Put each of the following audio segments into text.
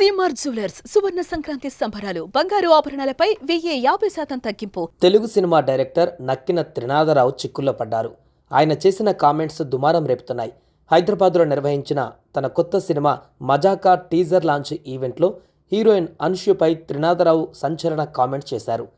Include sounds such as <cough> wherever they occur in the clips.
CMR jewellers సువర్ణ సంక్రాంతి సంబరాలు బంగారు ఆభరణాలపై వెయ్యి యాభై శాతం తగ్గింపు. తెలుగు సినిమా డైరెక్టర్ నక్కిన త్రినాథరావు చిక్కుల్లో పడ్డారు. ఆయన చేసిన కామెంట్స్ దుమారం రేపుతున్నాయి. హైదరాబాద్లో నిర్వహించిన తన కొత్త సినిమా మజాకా టీజర్ లాంచ్ ఈవెంట్లో హీరోయిన్ అన్షుపై త్రినాథరావు సంచలన కామెంట్స్ చేశారు.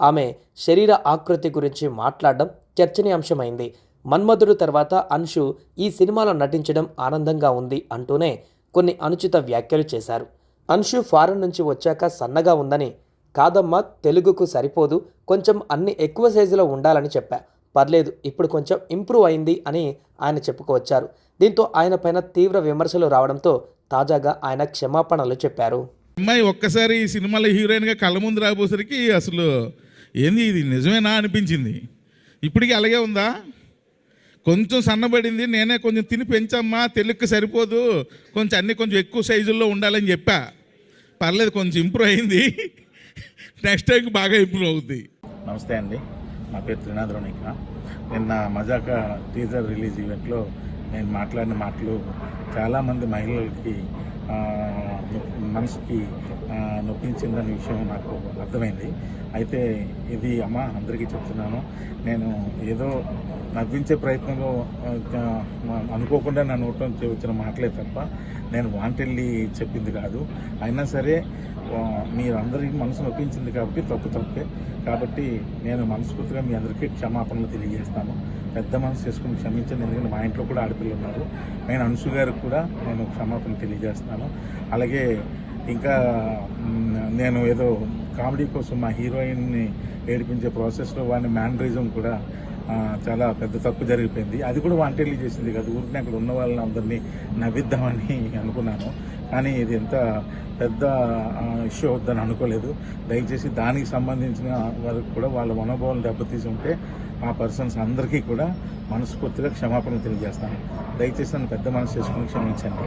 ఆమె శరీర ఆకృతి గురించి మాట్లాడడం చర్చనీయాంశమైంది. మన్మధుడు తర్వాత అన్షు ఈ సినిమాలో నటించడం ఆనందంగా ఉంది అంటూనే కొన్ని అనుచిత వ్యాఖ్యలు చేశారు. అన్షు ఫారెన్ నుంచి వచ్చాక సన్నగా ఉందని. కాదమ్మా తెలుగుకు సరిపోదు. కొంచెం అన్ని ఎక్కువ సైజులో ఉండాలని చెప్పా. పర్లేదు ఇప్పుడు కొంచెం ఇంప్రూవ్ అయింది అని ఆయన చెప్పుకొచ్చారు దీంతో ఆయన పైన తీవ్ర విమర్శలు రావడంతో తాజాగా ఆయన క్షమాపణలు చెప్పారు. అమ్మాయి ఒక్కసారి ఈ సినిమాలో హీరోయిన్గా కళ్ళ ముందు రాబోసరికి అసలు ఏంది ఇది? నిజమేనా అనిపించింది. ఇప్పటికీ అలాగే ఉందా? కొంచెం సన్నబడింది నేనే కొంచెం తిని పెంచమ్మా తెలుగుకి సరిపోదు. కొంచెం అన్ని కొంచెం ఎక్కువ సైజుల్లో ఉండాలని చెప్పా. పర్లేదు కొంచెం ఇంప్రూవ్ అయింది. నెక్స్ట్ టైంకి బాగా ఇంప్రూవ్ అవుద్ది. నమస్తే అండి. నా పేరు త్రినాథరావు ఇక్కడ నిన్న మజాకా టీజర్ రిలీజ్ ఈవెంట్లో నేను మాట్లాడిన మాటలు చాలామంది మహిళలకి మనసుకి నొప్పించిందనే విషయం నాకు అర్థమైంది. అయితే ఇది అమ్మ అందరికీ చెప్తున్నాను. నేను ఏదో నవ్వించే ప్రయత్నంలో అనుకోకుండా నా నోట్లో వచ్చిన మాటలే తప్ప నేను వాంటెళ్ళి చెప్పింది కాదు. అయినా సరే మీరందరికీ మనసు నొప్పించింది కాబట్టి తప్పు తప్పే. కాబట్టి నేను మనస్ఫూర్తిగా మీ అందరికీ క్షమాపణలు తెలియజేస్తాను. పెద్ద మనసు చేసుకుని క్షమించండి ఎందుకంటే మా ఇంట్లో కూడా ఆడపిల్లలు ఉన్నారు. నేను అనుసు గారికి కూడా నేను క్షమాపణ తెలియజేస్తాను. అలాగే ఇంకా నేను ఏదో కామెడీ కోసం మా హీరోయిన్ని ఏడిపించే ప్రాసెస్లో వాడిని మ్యానరిజం కూడా చాలా పెద్ద తప్పు జరిగిపోయింది. అది కూడా వాంటెడ్లీ చేసింది కదా. ఊరికి అక్కడ ఉన్న వాళ్ళని అందరినీ నవ్విద్దామని <laughs> అనుకున్నాను. కానీ ఇది ఎంత పెద్ద ఇష్యూ అవుద్దని అనుకోలేదు. దయచేసి దానికి సంబంధించిన వరకు కూడా వాళ్ళ మనోభావాలు దెబ్బతీసి ఉంటే ఆ పర్సన్స్ అందరికీ కూడా మనస్ఫూర్తిగా క్షమాపణ తెలియజేస్తాను. దయచేసి నన్ను పెద్ద మనసు చేసుకుని క్షమించండి.